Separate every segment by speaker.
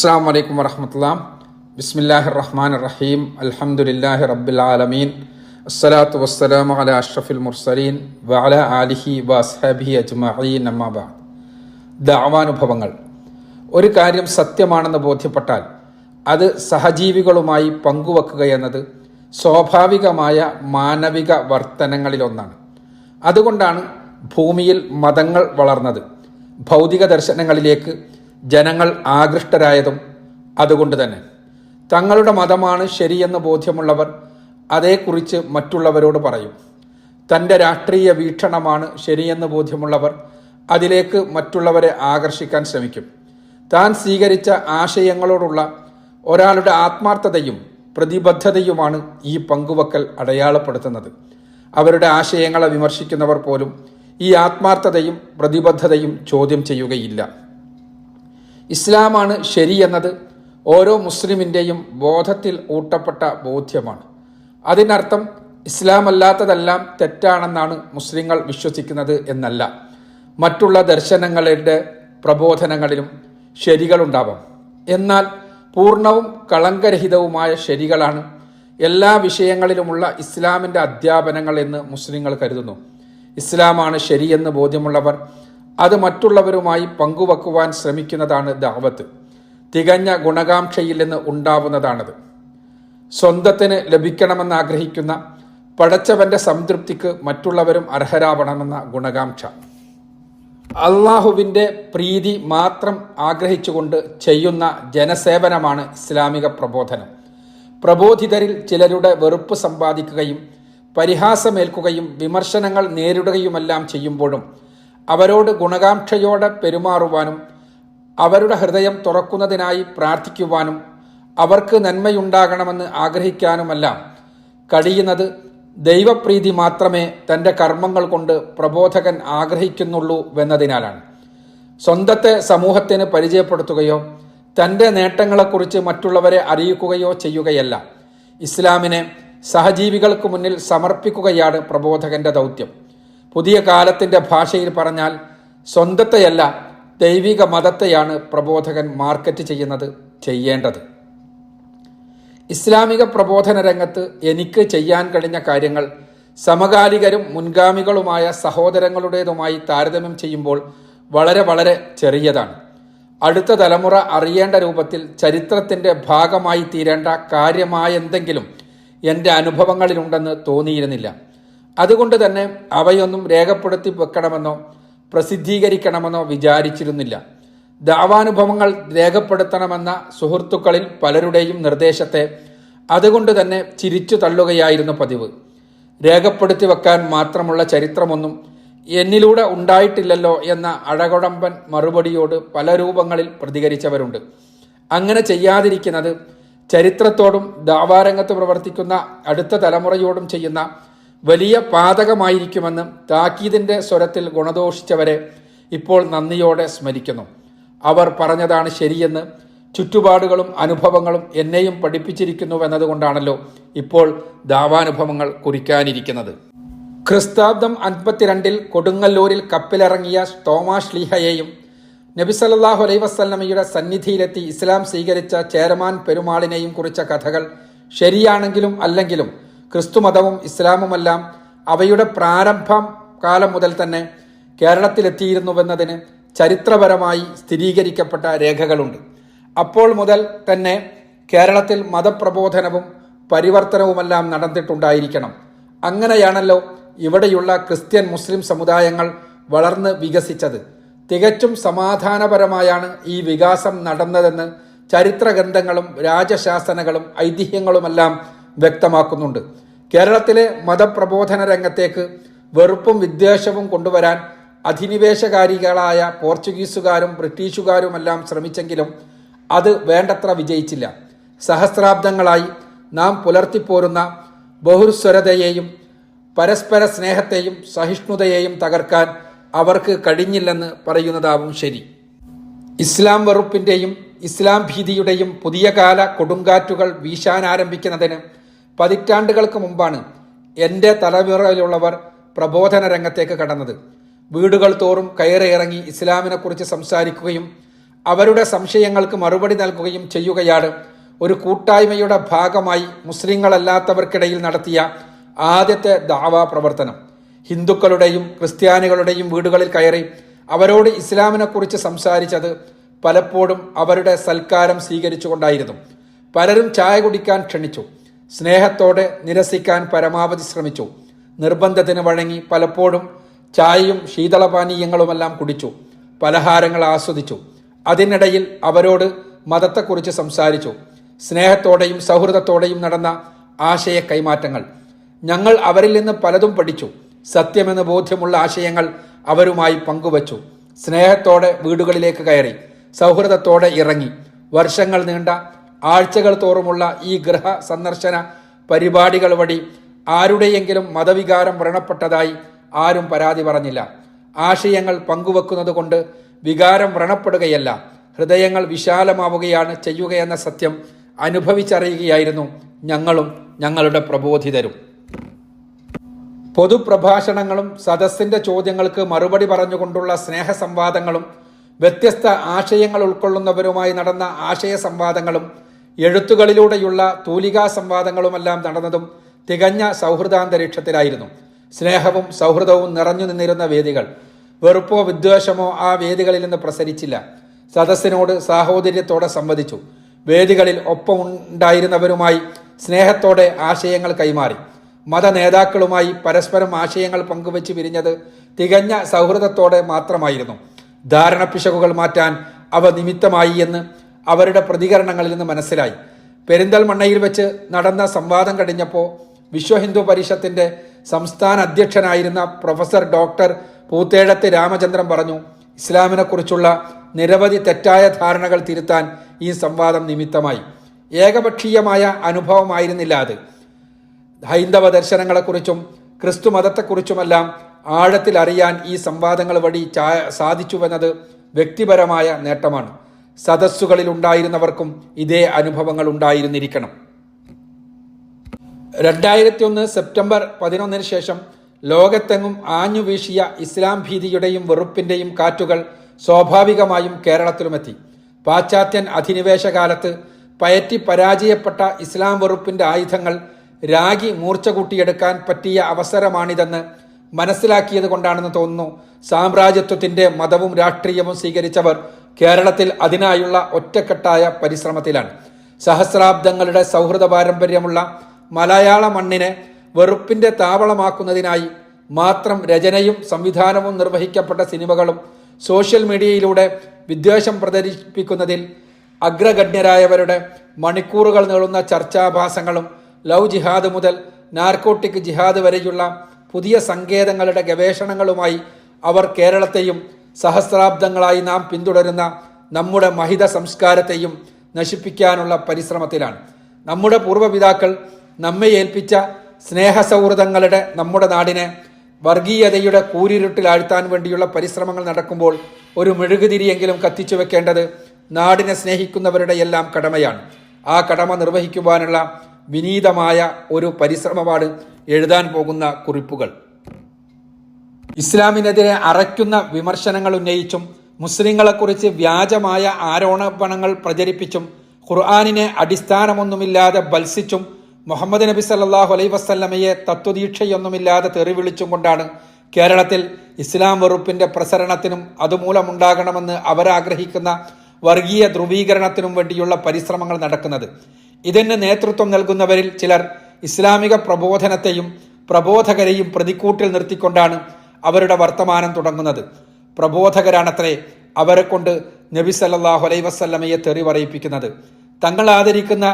Speaker 1: അസ്സാം വലൈക്കും വറഹമത്തല്ലാം ബിസ്മില്ലാഹി റഹ്മാൻ റഹീം അലഹമുല്ലാഹി റബ്ബിൽ ആലമീൻ. അസ്സലാത്തു വസ്സലാം അല അഷ്റഫുൽ മുർസലീൻ വഅല ആലിഹി വഅസ്ഹാബിഹി അജ്മഈൻ. അമ്മാ ദാവാനുഭവങ്ങൾ ഒരു കാര്യം സത്യമാണെന്ന് ബോധ്യപ്പെട്ടാൽ അത് സഹജീവികളുമായി പങ്കുവെക്കുക എന്നത് സ്വാഭാവികമായ മാനവിക വർത്തനങ്ങളിലൊന്നാണ്. അതുകൊണ്ടാണ് ഭൂമിയിൽ മതങ്ങൾ വളർന്നത്. ഭൗതിക ദർശനങ്ങളിലേക്ക് ജനങ്ങൾ ആകൃഷ്ടരായതും അതുകൊണ്ട് തന്നെ. തങ്ങളുടെ മതമാണ് ശരിയെന്ന് ബോധ്യമുള്ളവർ അതേക്കുറിച്ച് മറ്റുള്ളവരോട് പറയും. തന്റെ രാഷ്ട്രീയ വീക്ഷണമാണ് ശരിയെന്ന് ബോധ്യമുള്ളവർ അതിലേക്ക് മറ്റുള്ളവരെ ആകർഷിക്കാൻ ശ്രമിക്കും. താൻ സ്വീകരിച്ച ആശയങ്ങളോടുള്ള ഒരാളുടെ ആത്മാർത്ഥതയും പ്രതിബദ്ധതയുമാണ് ഈ പങ്കുവക്കൽ അടയാളപ്പെടുത്തുന്നത്. അവരുടെ ആശയങ്ങളെ വിമർശിക്കുന്നവർ പോലും ഈ ആത്മാർത്ഥതയും പ്രതിബദ്ധതയും ചോദ്യം ചെയ്യുകയില്ല. ഇസ്ലാമാണ് ശരി ശരിയെന്നത് ഓരോ മുസ്ലിമിന്റെയും ബോധത്തിൽ ഊട്ടപ്പെട്ട ബോധ്യമാണ്. അതിനർത്ഥം ഇസ്ലാം അല്ലാത്തതെല്ലാം തെറ്റാണെന്നാണ് മുസ്ലിങ്ങൾ വിശ്വസിക്കുന്നത് എന്നല്ല. മറ്റുള്ള ദർശനങ്ങളുടെ പ്രബോധനങ്ങളിലും ശരികളുണ്ടാവാം. എന്നാൽ പൂർണവും കളങ്കരഹിതവുമായ ശരികളാണ് എല്ലാ വിഷയങ്ങളിലുമുള്ള ഇസ്ലാമിന്റെ അധ്യാപനങ്ങൾ എന്ന് മുസ്ലിങ്ങൾ കരുതുന്നു. ഇസ്ലാമാണ് ശരിയെന്ന് ബോധ്യമുള്ളവർ അത് മറ്റുള്ളവരുമായി പങ്കുവെക്കുവാൻ ശ്രമിക്കുന്നതാണ് ദാവത്ത്. തികഞ്ഞ ഗുണകാംക്ഷയിൽ നിന്ന് ഉണ്ടാവുന്നതാണത്. സ്വന്തത്തിന് ലഭിക്കണമെന്ന് ആഗ്രഹിക്കുന്ന പടച്ചവന്റെ സംതൃപ്തിക്ക് മറ്റുള്ളവരും അർഹരാവണമെന്ന ഗുണകാംക്ഷ. അള്ളാഹുവിന്റെ പ്രീതി മാത്രം ആഗ്രഹിച്ചുകൊണ്ട് ചെയ്യുന്ന ജനസേവനമാണ് ഇസ്ലാമിക പ്രബോധനം. പ്രബോധിതരിൽ ചിലരുടെ വെറുപ്പ് സമ്പാദിക്കുകയും പരിഹാസമേൽക്കുകയും വിമർശനങ്ങൾ നേരിടുകയുമെല്ലാം ചെയ്യുമ്പോഴും അവരോട് ഗുണകാംക്ഷയോടെ പെരുമാറുവാനും അവരുടെ ഹൃദയം തുറക്കുന്നതിനായി പ്രാർത്ഥിക്കുവാനും അവർക്ക് നന്മയുണ്ടാകണമെന്ന് ആഗ്രഹിക്കാനുമെല്ലാം. കഴിയുന്നത് ദൈവപ്രീതി മാത്രമേ തന്റെ കർമ്മങ്ങൾ കൊണ്ട് പ്രബോധകൻ ആഗ്രഹിക്കുന്നുള്ളൂ എന്നതിനാലാണ്. സ്വന്തത്തെ സമൂഹത്തിന് പരിചയപ്പെടുത്തുകയോ തന്റെ നേട്ടങ്ങളെക്കുറിച്ച് മറ്റുള്ളവരെ അറിയിക്കുകയോ ചെയ്യുകയല്ല. ഇസ്ലാമിനെ സഹജീവികൾക്ക് മുന്നിൽ സമർപ്പിക്കുകയാണ് പ്രബോധകന്റെ ദൗത്യം. പുതിയ കാലത്തിന്റെ ഭാഷയിൽ പറഞ്ഞാൽ സ്വന്തത്തെയല്ല ദൈവിക മതത്തെയാണ് പ്രബോധകൻ മാർക്കറ്റ് ചെയ്യുന്നത് ചെയ്യേണ്ടത്. ഇസ്ലാമിക പ്രബോധന രംഗത്ത് എനിക്ക് ചെയ്യാൻ കഴിഞ്ഞ കാര്യങ്ങൾ സമകാലികരും മുൻഗാമികളുമായ സഹോദരങ്ങളുടേതുമായി താരതമ്യം ചെയ്യുമ്പോൾ വളരെ വളരെ ചെറിയതാണ്. അടുത്ത തലമുറ അറിയേണ്ട രൂപത്തിൽ ചരിത്രത്തിന്റെ ഭാഗമായി തീരേണ്ട കാര്യമായ എന്തെങ്കിലും എന്റെ അനുഭവങ്ങളിലുണ്ടെന്ന് തോന്നിയിരുന്നില്ല. അതുകൊണ്ട് തന്നെ അവയൊന്നും രേഖപ്പെടുത്തി വെക്കണമെന്നോ പ്രസിദ്ധീകരിക്കണമെന്നോ വിചാരിച്ചിരുന്നില്ല. ദാവാനുഭവങ്ങൾ രേഖപ്പെടുത്തണമെന്ന സുഹൃത്തുക്കളിൽ പലരുടെയും നിർദ്ദേശത്തെ അതുകൊണ്ട് തന്നെ ചിരിച്ചു തള്ളുകയായിരുന്നു പതിവ്. രേഖപ്പെടുത്തി വെക്കാൻ മാത്രമുള്ള ചരിത്രമൊന്നും എന്നിലൂടെ ഉണ്ടായിട്ടില്ലല്ലോ എന്ന അഴകുഴമ്പൻ മറുപടിയോട് പല രൂപങ്ങളിൽ പ്രതികരിച്ചവരുണ്ട്. അങ്ങനെ ചെയ്യാതിരിക്കുന്നത് ചരിത്രത്തോടും ദാവാരംഗത്ത് പ്രവർത്തിക്കുന്ന അടുത്ത തലമുറയോടും ചെയ്യുന്ന വലിയ പാതകമായിരിക്കുമെന്നും താക്കീതിന്റെ സ്വരത്തിൽ ഗുണദോഷിച്ചവരെ ഇപ്പോൾ നന്ദിയോടെ സ്മരിക്കുന്നു. അവർ പറഞ്ഞതാണ് ശരിയെന്ന് ചുറ്റുപാടുകളും അനുഭവങ്ങളും എന്നെയും പഠിപ്പിച്ചിരിക്കുന്നുവെന്നതുകൊണ്ടാണല്ലോ ഇപ്പോൾ ദാവാനുഭവങ്ങൾ കുറിക്കാനിരിക്കുന്നത്. ക്രിസ്താബ്ദം അൻപത്തിരണ്ടിൽ കൊടുങ്ങല്ലൂരിൽ കപ്പിലിറങ്ങിയ തോമാഷ് ലീഹയെയും നബി സല്ലല്ലാഹു അലൈഹി വസല്ലമയുടെ സന്നിധിയിലെത്തി ഇസ്ലാം സ്വീകരിച്ച ചേരമാൻ പെരുമാളിനെയും കുറിച്ച കഥകൾ ശരിയാണെങ്കിലും അല്ലെങ്കിലും ക്രിസ്തുമതവും ഇസ്ലാമുമെല്ലാം അവയുടെ പ്രാരംഭം കാലം മുതൽ തന്നെ കേരളത്തിലെത്തിയിരുന്നുവെന്നതിന് ചരിത്രപരമായി സ്ഥിരീകരിക്കപ്പെട്ട രേഖകളുണ്ട്. അപ്പോൾ മുതൽ തന്നെ കേരളത്തിൽ മതപ്രബോധനവും പരിവർത്തനവുമെല്ലാം നടന്നിട്ടുണ്ടായിരിക്കണം. അങ്ങനെയാണല്ലോ ഇവിടെയുള്ള ക്രിസ്ത്യൻ മുസ്ലിം സമുദായങ്ങൾ വളർന്ന് വികസിച്ചത്. തികച്ചും സമാധാനപരമായാണ് ഈ വികാസം നടന്നതെന്ന് ചരിത്ര ഗ്രന്ഥങ്ങളും രാജശാസനകളും ഐതിഹ്യങ്ങളുമെല്ലാം വ്യക്തമാക്കുന്നുണ്ട്. കേരളത്തിലെ മതപ്രബോധന രംഗത്തേക്ക് വെറുപ്പും വിദ്വേഷവും കൊണ്ടുവരാൻ അധിനിവേശകാരികളായ പോർച്ചുഗീസുകാരും ബ്രിട്ടീഷുകാരുമെല്ലാം ശ്രമിച്ചെങ്കിലും അത് വേണ്ടത്ര വിജയിച്ചില്ല. സഹസ്രാബ്ദങ്ങളായി നാം പുലർത്തിപ്പോരുന്ന ബഹുസ്വരതയെയും പരസ്പര സ്നേഹത്തെയും സഹിഷ്ണുതയെയും തകർക്കാൻ അവർക്ക് കഴിഞ്ഞില്ലെന്ന് പറയുന്നതാവും ശരി. ഇസ്ലാം വെറുപ്പിന്റെയും ഇസ്ലാം ഭീതിയുടെയും പുതിയ കാല കൊടുങ്കാറ്റുകൾ വീശാൻ ആരംഭിക്കുന്നതിന് പതിറ്റാണ്ടുകൾക്ക് മുമ്പാണ് എന്റെ തലമുറയിലുള്ളവർ പ്രബോധന രംഗത്തേക്ക് കടന്നത്. വീടുകൾ തോറും കയറിയിറങ്ങി ഇസ്ലാമിനെക്കുറിച്ച് സംസാരിക്കുകയും അവരുടെ സംശയങ്ങൾക്ക് മറുപടി നൽകുകയും ചെയ്യുകയാണ് ഒരു കൂട്ടായ്മയുടെ ഭാഗമായി മുസ്ലിങ്ങളല്ലാത്തവർക്കിടയിൽ നടത്തിയ ആദ്യത്തെ ദാവാ പ്രവർത്തനം. ഹിന്ദുക്കളുടെയും ക്രിസ്ത്യാനികളുടെയും വീടുകളിൽ കയറി അവരോട് ഇസ്ലാമിനെക്കുറിച്ച് സംസാരിച്ചത് പലപ്പോഴും അവരുടെ സൽക്കാരം സ്വീകരിച്ചുകൊണ്ടായിരുന്നു. പലരും ചായ കുടിക്കാൻ ക്ഷണിച്ചു. സ്നേഹത്തോടെ നിരസിക്കാൻ പരമാവധി ശ്രമിച്ചു. നിർബന്ധത്തിന് വഴങ്ങി പലപ്പോഴും ചായയും ശീതളപാനീയങ്ങളുമെല്ലാം കുടിച്ചു. പലഹാരങ്ങൾ ആസ്വദിച്ചു. അതിനിടയിൽ അവരോട് മതത്തെക്കുറിച്ച് സംസാരിച്ചു. സ്നേഹത്തോടെയും സൗഹൃദത്തോടെയും നടന്ന ആശയ കൈമാറ്റങ്ങൾ. ഞങ്ങൾ അവരിൽ നിന്ന് പലതും പഠിച്ചു. സത്യമെന്ന് ബോധ്യമുള്ള ആശയങ്ങൾ അവരുമായി പങ്കുവച്ചു. സ്നേഹത്തോടെ വീടുകളിലേക്ക് കയറി. സൗഹൃദത്തോടെ ഇറങ്ങി. വർഷങ്ങൾ നീണ്ട ആഴ്ചകൾ തോറുമുള്ള ഈ ഗൃഹ സന്ദർശന പരിപാടികൾ വഴി ആരുടെയെങ്കിലും മതവികാരം വ്രണപ്പെട്ടതായി ആരും പരാതി പറഞ്ഞില്ല. ആശയങ്ങൾ പങ്കുവെക്കുന്നത് കൊണ്ട് വികാരം വ്രണപ്പെടുകയല്ല. ഹൃദയങ്ങൾ വിശാലമാവുകയാണ് ചെയ്യുകയെന്ന സത്യം അനുഭവിച്ചറിയുകയായിരുന്നു ഞങ്ങളും ഞങ്ങളുടെ പ്രബോധിതരും. പൊതുപ്രഭാഷണങ്ങളും സദസ്സിന്റെ ചോദ്യങ്ങൾക്ക് മറുപടി പറഞ്ഞുകൊണ്ടുള്ള സ്നേഹസംവാദങ്ങളും വ്യത്യസ്ത ആശയങ്ങൾ ഉൾക്കൊള്ളുന്നവരുമായി നടന്ന ആശയ സംവാദങ്ങളും എഴുത്തുകളിലൂടെയുള്ള തൂലികാ സംവാദങ്ങളുമെല്ലാം നടന്നതും തികഞ്ഞ സൗഹൃദാന്തരീക്ഷത്തിലായിരുന്നു. സ്നേഹവും സൗഹൃദവും നിറഞ്ഞു നിന്നിരുന്ന വേദികൾ. വെറുപ്പോ വിദ്വേഷമോ ആ വേദികളിൽ നിന്ന് പ്രസരിച്ചില്ല. സദസ്സിനോട് സാഹോദര്യത്തോടെ സംവദിച്ചു. വേദികളിൽ ഒപ്പം ഉണ്ടായിരുന്നവരുമായി സ്നേഹത്തോടെ ആശയങ്ങൾ കൈമാറി. മത നേതാക്കളുമായി പരസ്പരം ആശയങ്ങൾ പങ്കുവച്ച് പിരിഞ്ഞത് തികഞ്ഞ സൗഹൃദത്തോടെ മാത്രമായിരുന്നു. ധാരണപ്പിശകുകൾ മാറ്റാൻ അവ നിമിത്തമായി എന്ന് അവരുടെ പ്രതികരണങ്ങളിൽ നിന്ന് മനസ്സിലായി. പെരിന്തൽമണ്ണയിൽ വെച്ച് നടന്ന സംവാദം കഴിഞ്ഞപ്പോൾ വിശ്വ ഹിന്ദു പരിഷത്തിന്റെ സംസ്ഥാന അധ്യക്ഷനായിരുന്ന പ്രൊഫസർ ഡോക്ടർ പൂത്തേഴത്ത് രാമചന്ദ്രൻ പറഞ്ഞു ഇസ്ലാമിനെക്കുറിച്ചുള്ള നിരവധി തെറ്റായ ധാരണകൾ തിരുത്താൻ ഈ സംവാദം നിമിത്തമായി. ഏകപക്ഷീയമായ അനുഭവമായിരുന്നില്ല അത്. ഹൈന്ദവ ദർശനങ്ങളെക്കുറിച്ചും ക്രിസ്തു മതത്തെക്കുറിച്ചുമെല്ലാം ആഴത്തിൽ അറിയാൻ ഈ സംവാദങ്ങൾ വഴി സാധിച്ചുവെന്നത് വ്യക്തിപരമായ നേട്ടമാണ്. സദസ്സുകളിൽ ഉണ്ടായിരുന്നവർക്കും ഇതേ അനുഭവങ്ങൾ ഉണ്ടായിരുന്നിരിക്കണം രണ്ടായിരത്തി ഒന്ന് സെപ്റ്റംബർ പതിനൊന്നിന് ശേഷം ലോകത്തെങ്ങും ആഞ്ഞു വീശിയ ഇസ്ലാം ഭീതിയുടെയും വെറുപ്പിന്റെയും കാറ്റുകൾ സ്വാഭാവികമായും കേരളത്തിലുമെത്തി. പാശ്ചാത്യൻ അധിനിവേശ കാലത്ത് പയറ്റി പരാജയപ്പെട്ട ഇസ്ലാം വെറുപ്പിന്റെ ആയുധങ്ങൾ രാഗി മൂർച്ച കൂട്ടിയെടുക്കാൻ പറ്റിയ അവസരമാണിതെന്ന് മനസ്സിലാക്കിയത് കൊണ്ടാണെന്ന് തോന്നുന്നു. സാമ്രാജ്യത്വത്തിന്റെ മതവും രാഷ്ട്രീയവും സ്വീകരിച്ചവർ കേരളത്തിൽ അതിനായുള്ള ഒറ്റക്കെട്ടായ പരിശ്രമത്തിലാണ്. സഹസ്രാബ്ദങ്ങളുടെ സൗഹൃദ പാരമ്പര്യമുള്ള മലയാള മണ്ണിനെ വെറുപ്പിന്റെ താവളമാക്കുന്നതിനായി മാത്രം രചനയും സംവിധാനവും നിർവഹിക്കപ്പെട്ട സിനിമകളും സോഷ്യൽ മീഡിയയിലൂടെ വിദ്വേഷം പ്രചരിപ്പിക്കുന്നതിൽ അഗ്രഗണ്യരായവരുടെ മണിക്കൂറുകൾ നീളുന്ന ചർച്ചാഭാസങ്ങളും ലവ് ജിഹാദ് മുതൽ നാർക്കോട്ടിക് ജിഹാദ് വരെയുള്ള പുതിയ സങ്കേതങ്ങളുടെ ഗവേഷണങ്ങളുമായി അവർ കേരളത്തെയും സഹസ്രാബ്ദങ്ങളായി നാം പിന്തുടരുന്ന നമ്മുടെ മഹിത സംസ്കാരത്തെയും നശിപ്പിക്കാനുള്ള പരിശ്രമത്തിലാണ്. നമ്മുടെ പൂർവപിതാക്കൾ നമ്മെ ഏൽപ്പിച്ച സ്നേഹസൗഹൃദങ്ങളുടെ നമ്മുടെ നാടിനെ വർഗീയതയുടെ കൂരിരുട്ടിലാഴ്ത്താൻ വേണ്ടിയുള്ള പരിശ്രമങ്ങൾ നടക്കുമ്പോൾ ഒരു മെഴുകുതിരിയെങ്കിലും കത്തിച്ചു വെക്കേണ്ടത് നാടിനെ സ്നേഹിക്കുന്നവരുടെ എല്ലാം കടമയാണ്. ആ കടമ നിർവഹിക്കുവാനുള്ള വിനീതമായ ഒരു പരിശ്രമമാണ് എഴുതാൻ പോകുന്ന കുറിപ്പുകൾ. ഇസ്ലാമിനെതിരെ അറയ്ക്കുന്ന വിമർശനങ്ങൾ ഉന്നയിച്ചും മുസ്ലിങ്ങളെക്കുറിച്ച് വ്യാജമായ ആരോപണങ്ങൾ പ്രചരിപ്പിച്ചും ഖുർആാനിനെ അടിസ്ഥാനമൊന്നുമില്ലാതെ ബത്സിച്ചും മുഹമ്മദ് നബി സല്ലാഹു അലൈ വസ്ലമയെ തത്വദീക്ഷയൊന്നുമില്ലാതെ തെറിവിളിച്ചും കൊണ്ടാണ് കേരളത്തിൽ ഇസ്ലാം വെറുപ്പിന്റെ പ്രസരണത്തിനും അതുമൂലമുണ്ടാകണമെന്ന് അവരാഗ്രഹിക്കുന്ന വർഗീയ ധ്രുവീകരണത്തിനും വേണ്ടിയുള്ള പരിശ്രമങ്ങൾ നടക്കുന്നത്. ഇതിന് നേതൃത്വം നൽകുന്നവരിൽ ചിലർ ഇസ്ലാമിക പ്രബോധനത്തെയും പ്രബോധകരെയും പ്രതിക്കൂട്ടിൽ നിർത്തിക്കൊണ്ടാണ് അവരുടെ വർത്തമാനം തുടങ്ങുന്നത്. പ്രബോധകരാണത്രേ അവരെ കൊണ്ട് നബി സല്ലാഹു അലൈ വസല്ലമയെ തെറി പറയിപ്പിക്കുന്നത് തങ്ങൾ ആദരിക്കുന്ന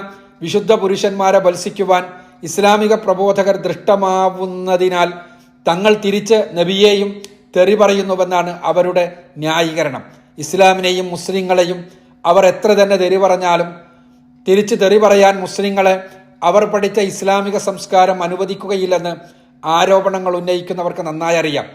Speaker 1: വിശുദ്ധ പുരുഷന്മാരെ ബത്സിക്കുവാൻ ഇസ്ലാമിക പ്രബോധകർ ദൃഷ്ടമാവുന്നതിനാൽ തങ്ങൾ തിരിച്ച് നബിയെയും തെറി പറയുന്നുവെന്നാണ് അവരുടെ ന്യായീകരണം. ഇസ്ലാമിനെയും മുസ്ലിങ്ങളെയും അവർ എത്ര തന്നെ തെറി പറഞ്ഞാലും തിരിച്ച് തെറി പറയാൻ മുസ്ലിങ്ങളെ അവർ പഠിച്ച ഇസ്ലാമിക സംസ്കാരം അനുവദിക്കുകയില്ലെന്ന് ആരോപണങ്ങൾ ഉന്നയിക്കുന്നവർക്ക് നന്നായി അറിയാം.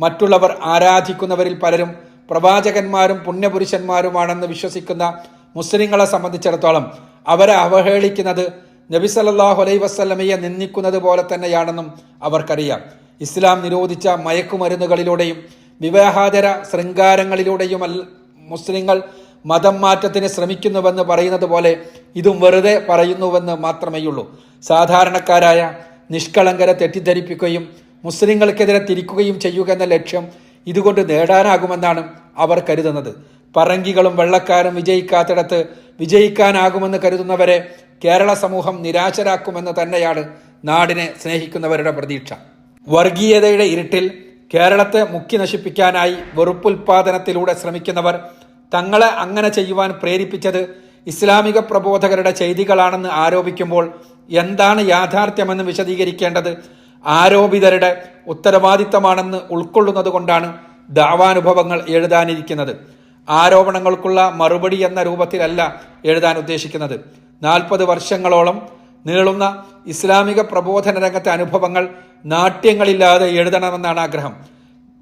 Speaker 1: മറ്റുള്ളവർ ആരാധിക്കുന്നവരിൽ പലരും പ്രവാചകന്മാരും പുണ്യപുരുഷന്മാരുമാണെന്ന് വിശ്വസിക്കുന്ന മുസ്ലിങ്ങളെ സംബന്ധിച്ചിടത്തോളം അവരെ അവഹേളിക്കുന്നത് നബി സല്ലല്ലാഹു അലൈഹി വസല്ലമയെ നിന്ദിക്കുന്നത് പോലെ തന്നെയാണെന്നും അവർക്കറിയാം. ഇസ്ലാം നിരോധിച്ച മയക്കുമരുന്നുകളിലൂടെയും വിവാഹാതര ശൃംഗാരങ്ങളിലൂടെയും മുസ്ലിങ്ങൾ മതം മാറ്റത്തിന് ശ്രമിക്കുന്നുവെന്ന് പറയുന്നത് പോലെ ഇതും വെറുതെ പറയുന്നുവെന്ന് മാത്രമേയുള്ളൂ. സാധാരണക്കാരായ നിഷ്കളങ്കരെ തെറ്റിദ്ധരിപ്പിക്കുകയും മുസ്ലിങ്ങൾക്കെതിരെ തിരിക്കുകയും ചെയ്യുക എന്ന ലക്ഷ്യം ഇതുകൊണ്ട് നേടാനാകുമെന്നാണ് അവർ കരുതുന്നത്. പറങ്കികളും വെള്ളക്കാരും വിജയിക്കാത്തിടത്ത് വിജയിക്കാനാകുമെന്ന് കരുതുന്നവരെ കേരള സമൂഹം നിരാശരാക്കുമെന്ന് തന്നെയാണ് നാടിനെ സ്നേഹിക്കുന്നവരുടെ പ്രതീക്ഷ. വർഗീയതയുടെ ഇരുട്ടിൽ കേരളത്തെ മുക്കി നശിപ്പിക്കാനായി വെറുപ്പുൽപാദനത്തിലൂടെ ശ്രമിക്കുന്നവർ തങ്ങളെ അങ്ങനെ ചെയ്യുവാൻ പ്രേരിപ്പിച്ചത് ഇസ്ലാമിക പ്രബോധകരുടെ ചെയ്തികളാണെന്ന് ആരോപിക്കുമ്പോൾ എന്താണ് യാഥാർത്ഥ്യമെന്ന് വിശദീകരിക്കേണ്ടത്? ആരോപിതരുടെ ഉത്തരവാദിത്തമാണെന്ന് ഉൾക്കൊള്ളുന്നത് കൊണ്ടാണ് ദാവാനുഭവങ്ങൾ എഴുതാനിരിക്കുന്നത്. ആരോപണങ്ങൾക്കുള്ള മറുപടി എന്ന രൂപത്തിലല്ല എഴുതാൻ ഉദ്ദേശിക്കുന്നത്. നാൽപ്പത് വർഷങ്ങളോളം നീളുന്ന ഇസ്ലാമിക പ്രബോധന രംഗത്തെ അനുഭവങ്ങൾ നാട്യങ്ങളില്ലാതെ എഴുതണമെന്നാണ് ആഗ്രഹം.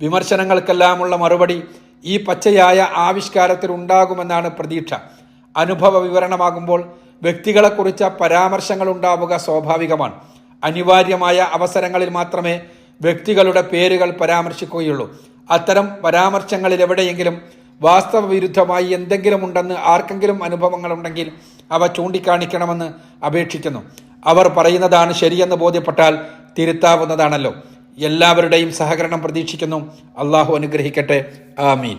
Speaker 1: വിമർശനങ്ങൾക്കെല്ലാമുള്ള മറുപടി ഈ പച്ചയായ ആവിഷ്കാരത്തിൽ ഉണ്ടാകുമെന്നാണ് പ്രതീക്ഷ. അനുഭവ വിവരണമാകുമ്പോൾ വ്യക്തികളെക്കുറിച്ച പരാമർശങ്ങൾ ഉണ്ടാവുക സ്വാഭാവികമാണ്. അനിവാര്യമായ അവസരങ്ങളിൽ മാത്രമേ വ്യക്തികളുടെ പേരുകൾ പരാമർശിക്കുകയുള്ളൂ. അത്തരം പരാമർശങ്ങളിൽ എവിടെയെങ്കിലും വാസ്തവ വിരുദ്ധമായി എന്തെങ്കിലും ഉണ്ടെന്ന് ആർക്കെങ്കിലും അനുഭവങ്ങളുണ്ടെങ്കിൽ അവ ചൂണ്ടിക്കാണിക്കണമെന്ന് അപേക്ഷിക്കുന്നു. അവർ പറയുന്നതാണ് ശരിയെന്ന് ബോധ്യപ്പെട്ടാൽ തിരുത്താവുന്നതാണല്ലോ. എല്ലാവരുടെയും സഹകരണം പ്രതീക്ഷിക്കുന്നു. അള്ളാഹു അനുഗ്രഹിക്കട്ടെ. ആമീൻ.